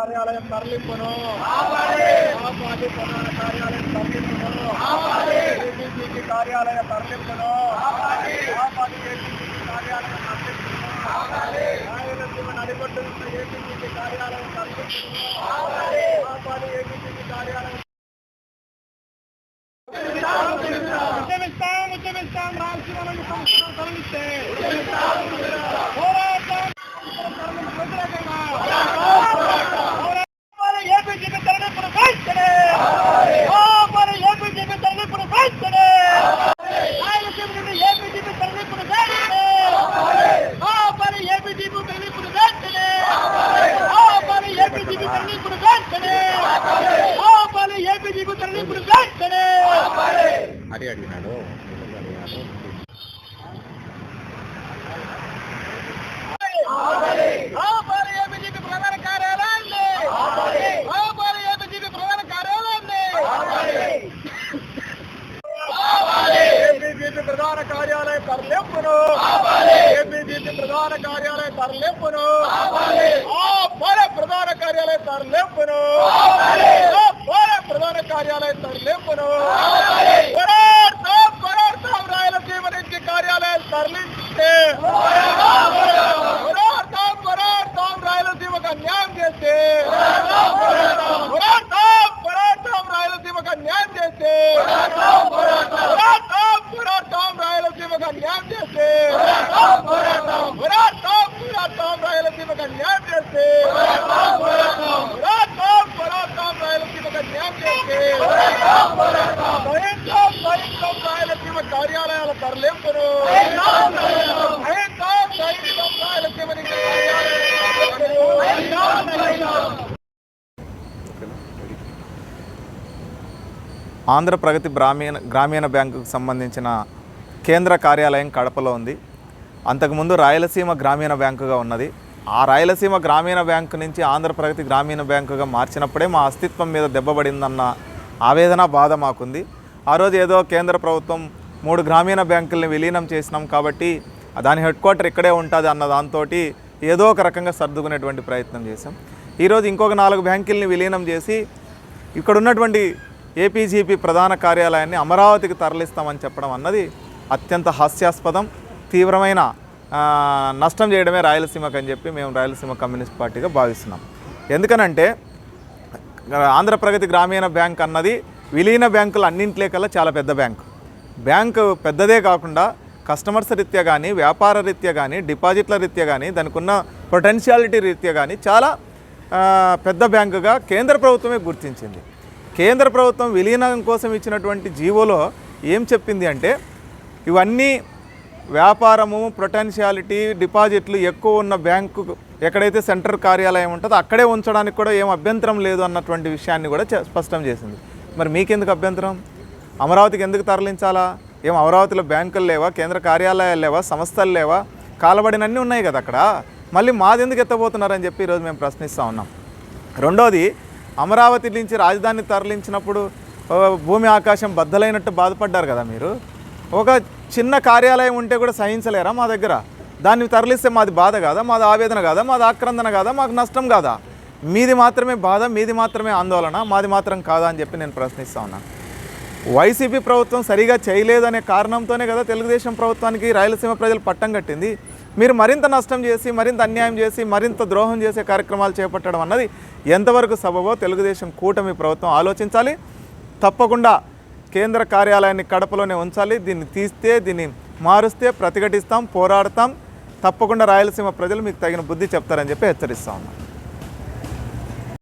కార్యాలయం తరలింపును. ప్రధాన కార్యాలయం తరలింపును. ఏబీసీకి కార్యాలయ తరలింపును. కార్యాలయం తరలింపును. రాయలసీమ నడిపట్టున్న ఏబీసీకి కార్యాలయం తరలింపును. ఏబీసీకి కార్యాలయం. ఉద్యమిస్తాం ఉద్యమిస్తాం. రాయలసీమలోని సంస్థలను తొలగిస్తే పోరాటం వ్యతిరేకంగా ఆపాలి ఏపీజీపీ తరలింపును వెంటనే ఆపాలి ఏపీజీపీ తరలింపును వెంటనే రాయలసీమ నుండి ఏపీజీపీ తరలింపును వెంటనే ఆపాలి ఏపీజీపీ తరలింపును వెంటనే ఆపాలి ఏపీజీపీ తరలింపును వెంటనే ఆపాలి ఏపీజీపీ తరలింపును వెంటనే హరి అడిగినాడు ఆపాలి ఏపీజీపీ ప్రధాన కార్యాలయాన్ని ఆపాలి ఏపీజీపీ ప్రధాన కార్యాలయాన్ని ఏపీజీపీ ప్రధాన కార్యాలయ తరలింపును ఏపీజీపీ ప్రధాన కార్యాలయ తరలింపును ఆపాలి ప్రధాన కార్యాలయ తరలింపును ఆపాలి ప్రధాన కార్యాలయ తరలింపును పోరాడతాం పోరాడతాం రాయలసీమ నుంచి కార్యాలయాలు తరలిస్తే పోరాడతాం పోరాడతాం రాయలసీమకు అన్యాయం చేస్తే పోరాడతాం పోరాడతాం రాయలసీమకు అన్యాయం చేస్తే పోరాడతాం పోరాడతాం రాయలసీమకు అన్యాయం చేస్తే పోరాడతాం పోరాడతాం రాయలసీమకు అన్యాయం చేస్తే పోరాడతాం పోరాడతాం రాయలసీమకు అన్యాయం చేస్తే సైన్యం సైన్యం రాయలసీమ కార్యాలయాల తరలింపును ఆంధ్ర ప్రగతి గ్రామీణ గ్రామీణ బ్యాంకుకు సంబంధించిన కేంద్ర కార్యాలయం కడపలో ఉంది. అంతకుముందు రాయలసీమ గ్రామీణ బ్యాంకుగా ఉన్నది. ఆ రాయలసీమ గ్రామీణ బ్యాంకు నుంచి ఆంధ్ర ప్రగతి గ్రామీణ బ్యాంకుగా మార్చినప్పుడే మా అస్తిత్వం మీద దెబ్బపడిందన్న ఆవేదన బాధ మాకుంది. ఆ రోజు ఏదో కేంద్ర ప్రభుత్వం మూడు గ్రామీణ బ్యాంకుల్ని విలీనం చేసినాం కాబట్టి దాని హెడ్ క్వార్టర్ ఇక్కడే ఉంటుంది అన్న దాంతో ఏదో ఒక రకంగా సర్దుకునేటువంటి ప్రయత్నం చేశాం. ఈరోజు ఇంకొక నాలుగు బ్యాంకుల్ని విలీనం చేసి ఇక్కడ ఉన్నటువంటి ఏపీజీపీ ప్రధాన కార్యాలయాన్ని అమరావతికి తరలిస్తామని చెప్పడం అన్నది అత్యంత హాస్యాస్పదం. తీవ్రమైన నష్టం చేయడమే రాయలసీమకు అని చెప్పి మేము రాయలసీమ కమ్యూనిస్ట్ పార్టీగా భావిస్తున్నాం. ఎందుకనంటే ఆంధ్ర ప్రగతి గ్రామీణ బ్యాంక్ అన్నది విలీన బ్యాంకులు అన్నింటిలే కల్లా చాలా పెద్ద బ్యాంకు. బ్యాంకు పెద్దదే కాకుండా కస్టమర్స్ రీత్యా కానీ వ్యాపార రీత్యా కానీ డిపాజిట్ల రీత్యా కానీ దానికి ఉన్న పొటెన్షియాలిటీ రీత్యా కానీ చాలా పెద్ద బ్యాంకుగా కేంద్ర ప్రభుత్వమే గుర్తించింది. కేంద్ర ప్రభుత్వం విలీనం కోసం ఇచ్చినటువంటి జీవోలో ఏం చెప్పింది అంటే ఇవన్నీ వ్యాపారము పొటెన్షియాలిటీ డిపాజిట్లు ఎక్కువ ఉన్న బ్యాంకు ఎక్కడైతే సెంటర్ కార్యాలయం ఉంటుందో అక్కడే ఉంచడానికి కూడా ఏం అభ్యంతరం లేదు అన్నటువంటి విషయాన్ని కూడా స్పష్టం చేసింది. మరి మీకెందుకు అభ్యంతరం? అమరావతికి ఎందుకు తరలించాలా? ఏం అమరావతిలో బ్యాంకులు లేవా? కేంద్ర కార్యాలయాలు లేవా? సంస్థలు లేవా? కాలబడినన్నీ ఉన్నాయి కదా అక్కడ. మళ్ళీ మాది ఎందుకు ఎత్తబోతున్నారని చెప్పి ఈరోజు మేము ప్రశ్నిస్తూ ఉన్నాం. రెండోది అమరావతి నుంచి రాజధాని తరలించినప్పుడు భూమి ఆకాశం బద్దలైనట్టు బాధపడ్డారు కదా మీరు. ఒక చిన్న కార్యాలయం ఉంటే కూడా సహించలేరా మా దగ్గర? దాన్ని తరలిస్తే మాది బాధ కాదా? మాది ఆవేదన కాదా? మాది ఆక్రందన కాదా? మాకు నష్టం కాదా? మీది మాత్రమే బాధ మీది మాత్రమే ఆందోళన మాది మాత్రం కాదా అని చెప్పి నేను ప్రశ్నిస్తా ఉన్నాను వైసీపీ ప్రభుత్వం సరిగా చేయలేదనే కారణంతోనే కదా తెలుగుదేశం ప్రభుత్వానికి రాయలసీమ ప్రజలు పట్టం కట్టింది. మీరు మరింత నష్టం చేసి మరింత అన్యాయం చేసి మరింత ద్రోహం చేసే కార్యక్రమాలు చేపట్టడం అన్నది ఎంతవరకు సబబో తెలుగుదేశం కూటమి ప్రభుత్వం ఆలోచించాలి. తప్పకుండా కేంద్ర కార్యాలయాన్ని కడపలోనే ఉంచాలి. దీన్ని తీస్తే దీన్ని మారుస్తే ప్రతిఘటిస్తాం పోరాడతాం. తప్పకుండా రాయలసీమ ప్రజలు మీకు తగిన బుద్ధి చెప్తారని చెప్పి హెచ్చరిస్తా ఉన్నాను